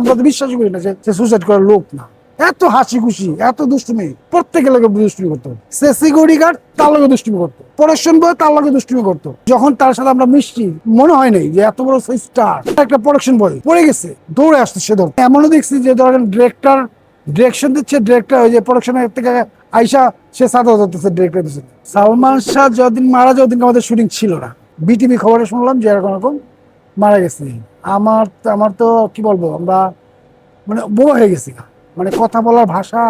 আমরা তো বিশ্বাসই করি না যে সে সুসাইড করার লোক না। এত হাসি খুশি, এত দুষ্টুমি। প্রত্যেকের লোকে দুষ্টুমি করতো। সে সিকিউরিটি গার্ড তার লোকে দুষ্টুমি করতো। প্রোডাকশন বয় তার লোকে দুষ্টুমি করতো। যখন তার সাথে আমরা মিশছি, মনে হয় নাই যে এত বড় স্টার একটা প্রোডাকশন বয় পড়ে গেছে, দৌড়ে আসছে সে ধর এমনও দেখছি যে ধরেন ডিরেক্টর ডিরেকশন দিচ্ছে ডিরেক্টর ওই যে প্রোডাকশনের থেকে আইসা সে সাদা ধরতেছে ডিরেক্টর দিচ্ছে সালমান শাহ যদিন মারা যাওয়ার দিন আমাদের শুটিং ছিল না। বিটিভি খবরে শুনলাম যে এরকম এরকম মারা গেছে। আমার আমার তো কি বলব, আমরা মানে বড় হয়ে গেছি। মানে কথা বলার ভাষা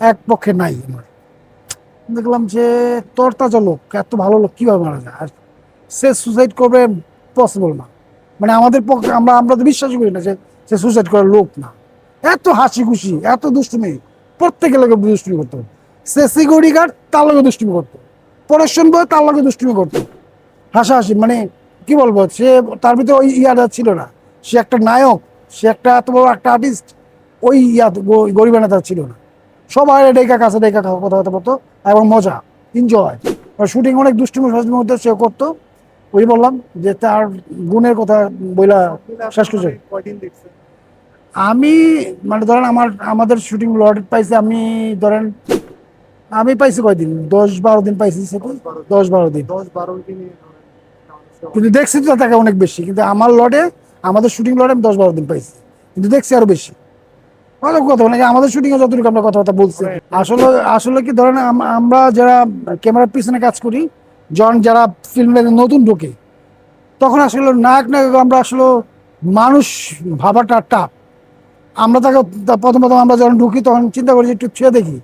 এক পক্ষে নাই আমার। দেখলাম যে তরতাজা লোক, এত ভালো লোক কীভাবে মারা যায়? আর সে সুসাইড করবে পসিবল না। মানে আমাদের পক্ষে আমরা আমরা তো বিশ্বাসই করি না যে সে সুসাইড করার লোক না। এত হাসি খুশি এত দুষ্টুমি, প্রত্যেকের লোকে দুষ্টুমি করতো। সে সিকিউরিটি গার্ড তার লোকে দুষ্টুমি করতো। প্রোডাকশন বয় তার লোকে দুষ্টুমি করতো। হাসাহাসি মানে কি বলব, সে তার ভিতরে ওই ইয়াটা ছিল না। সে একটা নায়ক, সে একটা এত বড় একটা আর্টিস্ট ওই ইয়া গরিবানা তার ছিল না। সবাই ডেকা কাছে ডেকা কথা কথাবার্তা বলতো এবং মজা এনজয় শুটিং অনেক দুষ্টুমি ফাস্টুমির মধ্যে সে করতো। ওই বললাম যে তার গুণের কথা বইলা শেষ করছে। আমি মানে ধরেন আমার, আমাদের শুটিং লট পাইছে, আমি ধরেন, আমি পাইছি কয়দিন? দশ বারো দিন পাইছি দশ বারো দিন দশ বারো দিনে। কিন্তু দেখছি তো তাকে অনেক বেশি। কিন্তু আমার লটে, আমাদের শুটিং লটে আমি দশ বারো দিন পাইছি। কিন্তু দেখছি আরও বেশি। কথা মানে আমাদের শুটিং এ যতটুকু আমরা কথাবার্তা বলছি। আসলে আসলে কি ধরেন আমরা যারা ক্যামেরার পিছনে কাজ করি যখন যারা ফিল্মে নতুন ঢোকে, তখন আসলে নায়ক নায়ক আমরা আসলে মানুষ ভাবাটা টাপ আমরা তাকে প্রথম প্রথম আমরা যখন ঢুকি, তখন চিন্তা করি যে একটু ছুঁয়ে দেখি।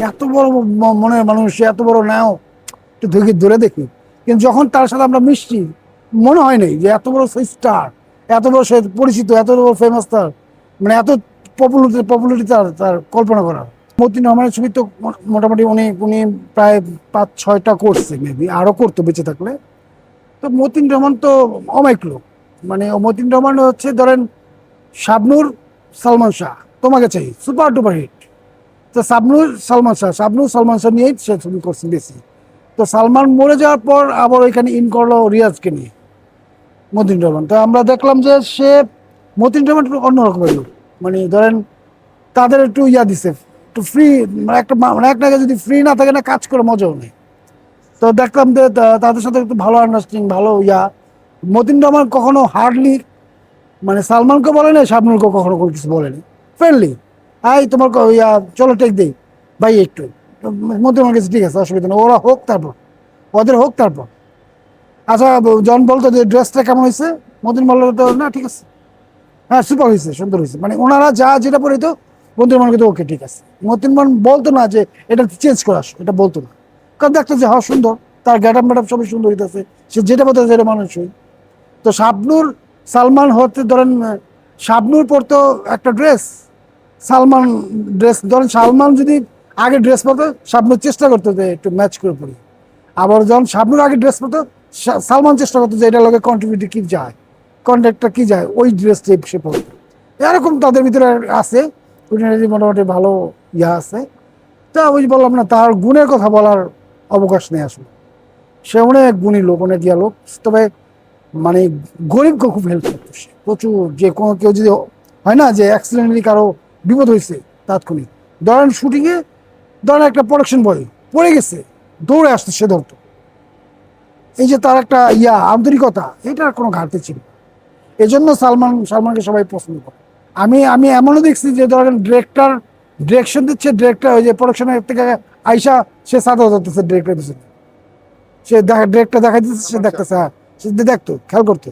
এত বড় ম- মনের মানুষ, এত বড় নায়ক, একটু ধরে দেখি। কিন্তু যখন তার সাথে আমরা মিশছি মনে হয় নাই যে এত বড় স্টার এত বড় সে পরিচিত, এত বড় ফেমাস তার মানে এত পপুলারিটি পপুলারিটি তার তার কল্পনা করা মতিন রহমানের ছবি তো মোটামুটি উনি উনি প্রায় পাঁচ, ছয়টা করছে মেবি আরও করতো বেঁচে থাকলে। তো মতিন রহমান তো অমায়িক লোক। মানে মতিন রহমান হচ্ছে ধরেন শাবনুর সালমান শাহ, তোমাকে চাই সুপার ডুপার হিট তো শাবনুর সালমান শাহ, শাবনুর সালমান শাহ নিয়েই সে ছবি করছে বেশি। তো সালমান মরে যাওয়ার পর আবার ওইখানে ইন করল রিয়াজকে নিয়ে। মতিন রহমান। তো আমরা দেখলাম যে সে মতিন রহমান একটু অন্যরকমের লোক। মানে ধরেন তাদের একটু ইয়া দিছে, একটু ফ্রি মানে একটা মানে একটা যদি ফ্রি না থাকে না, কাজ করে মজাও নেই। তো দেখলাম যে তাদের সাথে একটু ভালো আন্ডারস্ট্যান্ডিং ভালো ইয়া। মতিন রহমান কখনো হার্ডলি মানে সালমানকে বলে না শাবনুরকে কখনো কোনো কিছু বলেনি ফ্রেন্ডলি আই, তোমার ইয়া, চলো টেক দেই, ভাই, একটু। মতিন রহমান ঠিক আছে, অসুবিধা নেই। ওরা হোক তারপর, ওদের হোক তারপর। আচ্ছা জন বলতো যে ড্রেসটা কেমন হয়েছে? মতিন বলল তো, না, ঠিক আছে। হ্যাঁ সুপার হয়েছে, সুন্দর হয়েছে। মানে ওনারা যা যেটা পড়িত বন্ধুর মনে কিন্তু ওকে ঠিক আছে। মতিন মান বলতো না যে এটা চেঞ্জ করে আসো, এটা বলতো না। কারণ দেখতো যে হ্যাঁ সুন্দর, তার গ্যাটাপ ম্যাটাপ সবই সুন্দর হইতেছে। সে যেটা বলতে যেটা মানুষই তো শাবনুর, সালমান হতে ধরেন, শাবনুর পরতো একটা ড্রেস সালমান ড্রেস ধরেন সালমান যদি আগে ড্রেস পরতো, শাবনুর চেষ্টা করতো যে একটু ম্যাচ করে পড়ি আবার যখন শাবনুর আগে ড্রেস পরতো সালমান চেষ্টা করতো যে এটার লগে কন্ট্রিবিউটি কি যায় কন্ট্রাক্টটা কি যায়, ওই ড্রেস ড্রেসটা সে পরতো এরকম তাদের ভিতরে আছে কুটিনারি মোটামুটি ভালো ইয়া আছে। তা ওই বললাম না, তার গুণের কথা বলার অবকাশ নেই আসলে। সে অনেক গুণী লোক, অনেক ইয়া লোক, তবে মানে গরিবকে খুব হেল্প করতো সে। প্রচুর, যে কোনো কেউ যদি হয় না যে অ্যাক্সিডেন্টালি কারও বিপদ হয়েছে তাৎক্ষণিক। ধরেন শুটিংয়ে ধরেন একটা প্রোডাকশন বয় পড়ে গেছে, দৌড়ে আসতো সে ধরতো। এই যে তার একটা ইয়া আন্তরিকতা এটার কোনো ঘাটতি ছিল না। জন্য সালমান সালমানকে সবাই পছন্দ করে। আমি আমি এমনও দেখছি যে ধরেন ডিরেক্টর ডিরেকশন দিচ্ছে ডিরেক্টর ওই যে প্রোডাকশনের থেকে আইসা সে সাদা ধরতেছে ডিরেক্টর পিছনে। সে দেখা ডিরেক্টর দেখা দিচ্ছে সে দেখতেছে হ্যাঁ। সে দেখতো খেয়াল করতো।